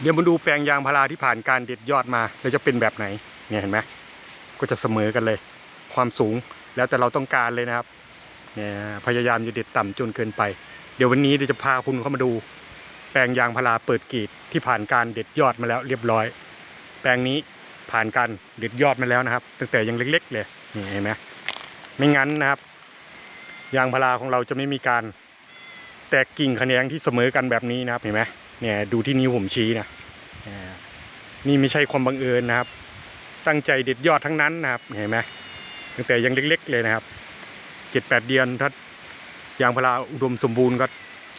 เดี๋ยวมาดูแปลงยางพาราที่ผ่านการเด็ดยอดมาแล้วจะเป็นแบบไหนเนี่ยเห็นไหมก็จะเสมอกันเลย ความสูงแล้วแต่เราต้องการเลยนะครับเนี่ยพยายามจะเด็ดต่ำจนเกินไป เดี๋ยววันนี้เดี๋ยวจะพาคุณเข้ามาดู แปลงยางพาราเปิดกีดที่ผ่านการเด็ดยอดมาแล้วเรียบร้อย แปลงนี้ผ่านการเด็ดยอดมาแล้วนะครับ ตั้งแต่ยังเล็ก ๆ เลยนี่เห็นไหมไม่งั้นนะครับ ยางพาราของเราจะไม่มีการแตกกิ่งแขนงที่เสมอกันแบบนี้นะครับเห็นไหม เนี่ยดูที่นิ้วผมชี้นะอ่านี่ไม่ใช่ความบังเอิญนะครับ ตั้งใจเด็ดยอดทั้งนั้นนะครับเห็นไหมตั้งแต่ยังเล็ก ๆ เลยนะครับเจ็ดแปดเดือนถ้ายางพาราอุดมสมบูรณ์ก็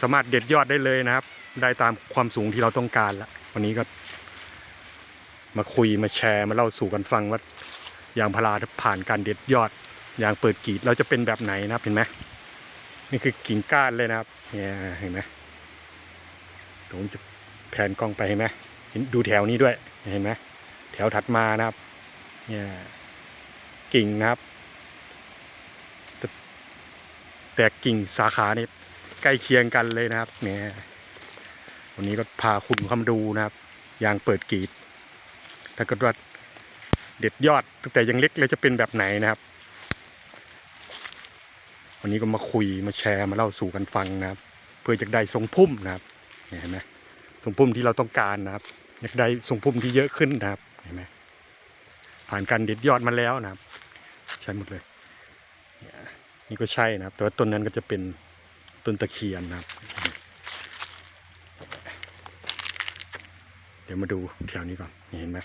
สามารถเด็ดยอดได้เลยนะครับ ได้ตามความสูงที่เราต้องการแล้ววันนี้ก็ มาคุยมาแชร์มาเล่าสู่กันฟังว่ายางพาราผ่านการเด็ดยอดยางเปิดกีดแล้วจะเป็นแบบไหนนะครับเห็นไหมนี่คือกิ่งก้านเลยนะครับเนี่ยเห็นไหม ผมจะแผนกล้องไปเห็นไหมเห็นดูแถวนี้ด้วยเห็นไหมแถวถัดมานะครับ เนี่ยกิ่งนะครับแต่แต่กิ่งสาขานี่ใกล้เคียงกันเลยนะครับ เนี่ยวันนี้ก็พาคุณเข้ามาดูนะครับยางเปิดกีดถ้าเกิดว่าเด็ดยอดตั้งแต่ยังเล็กเลยจะเป็นแบบไหนนะครับ วันนี้ก็มาคุยมาแชร์มาเล่าสู่กันฟังนะครับ เพื่อจะได้ทรงพุ่มนะครับ เห็นไหมทรงพุ่มที่เราต้องการนะครับ อยากได้ทรงพุ่มที่เยอะขึ้นนะครับเห็นไหมผ่านการเด็ดยอดมาแล้วนะครับ ใช่หมดเลย นี่ก็ใช่นะครับ แต่ว่าต้นนั้นก็จะเป็นต้นตะเคียนนะครับ เดี๋ยวมาดูแถวนี้ก่อนเห็นไหม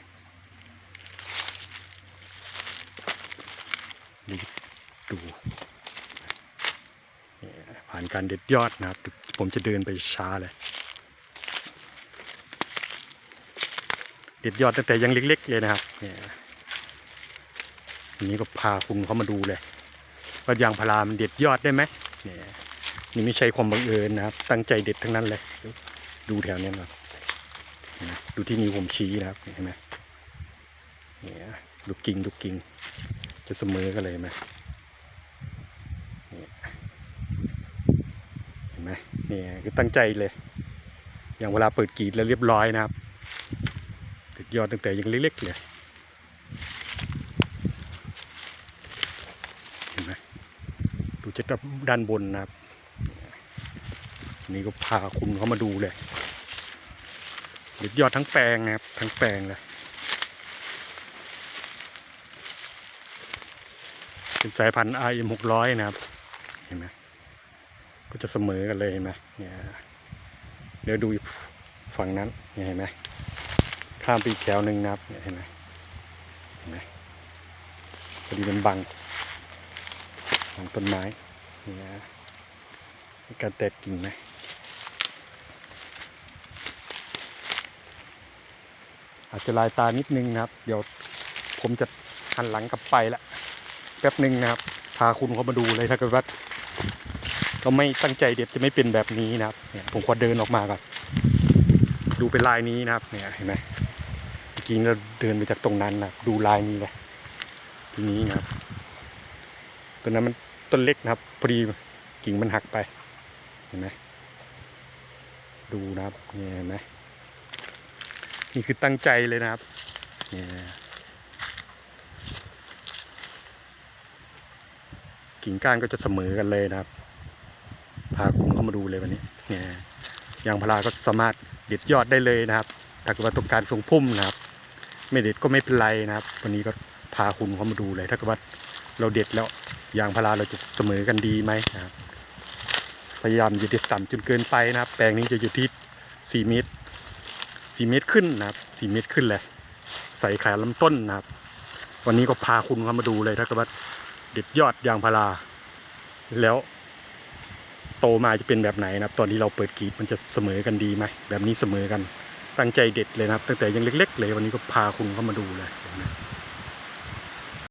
นี่ดูผ่านการเด็ดยอดนะครับ ผมจะเดินไปช้าเลย เด็ดยอดตั้งแต่ยังเล็ก ๆ เลยนะครับเนี่ยอันนี้ก็พาคุณเขามาดูเลยว่ายางพารามันเด็ดยอดได้ไหมเนี่ยนี่ไม่ใช่ความบังเอิญนะครับ ตั้งใจเด็ดทั้งนั้นเลย ดูแถวนี้นเห็นไหมดูที่นิ้วผมชี้นะครับเห็นไหมเนี่ยดูกิ่งดูกิ่งจะเสมอกันเลยไหมเห็นไหมเนี่ยคือตั้งใจเลย อย่างเวลาเปิดกรีดแล้วเรียบร้อยนะครับ ยอดตั้งแต่ยังเล็กๆเลยเห็นไหมดูจะด้านบนนะครับ นี่ก็พาคุณเขามาดูเลยเด็ดยอดทั้งแปลงนะครับ ทั้งแปลงเลยเป็นสายพันธุ์ RM หกร้อยนะครับ เห็นไหมก็จะเสมอกันเลยเห็นไหมเนี่ยเดี๋ยวดูฝั่งนั้นเนี่ยเห็นไหม ข้ามไปอีกแถวหนึ่งนะครับเห็นไหมเห็นไหมพอดีมันบังบังต้นไม้เนี่ยมีการแตกกิ่งไหมอาจจะลายตานิดนึงนะครับ เดี๋ยวผมจะหันหลังกลับไปละแป๊บหนึ่งนะครับ พาคุณเขามาดูเลยถ้าเกิดว่าเราไม่ตั้งใจเด็ดจะไม่เป็นแบบนี้นะครับ ผมขอเดินออกมาก่อน ดูเป็นลายนี้นะครับ เนี่ยเห็นไหม กี้เราเดินไปจากตรงนั้นนะดูลายนี้เลยทีนี้นะครับตัวนั้นมันต้นเล็กนะครับพอดีกิ่งมันหักไปเห็นไหมดูนะครับเนี่ยเห็นไหมนี่คือตั้งใจเลยนะครับเนี่ยกิ่งก้านก็จะเสมอกันเลยนะครับ พาคุณเข้ามาดูเลยวันนี้เนี่ยยางพาราก็สามารถเด็ดยอดได้เลยนะครับถ้าเกิดว่าต้องการทรงพุ่มนะครับ ไม่เด็ดก็ไม่เป็นไรนะครับ วันนี้ก็พาคุณเข้ามาดูเลย ถ้าเกิดว่าเราเด็ดแล้วยางพาราเราจะเสมอกันดีไหมนะครับ พยายามอย่าเด็ดต่ำจนเกินไปนะครับ แปลงนี้จะอยู่ที่ 4 เมตรสี่เมตรขึ้นนะครับสี่เมตรขึ้นเลยใส่ขาลำต้นนะครับ วันนี้ก็พาคุณเข้ามาดูเลยถ้าเกิดว่าเด็ดยอดยางพารา แล้วโตมาจะเป็นแบบไหนนะครับ ตอนที่เราเปิดกรีดมันจะเสมอกันดีไหมแบบนี้เสมอกัน ตั้งใจเด็ดเลยนะครับ ตั้งแต่ยังเล็ก ๆ เลยวันนี้ก็พาคุณเข้ามาดูเลยนะ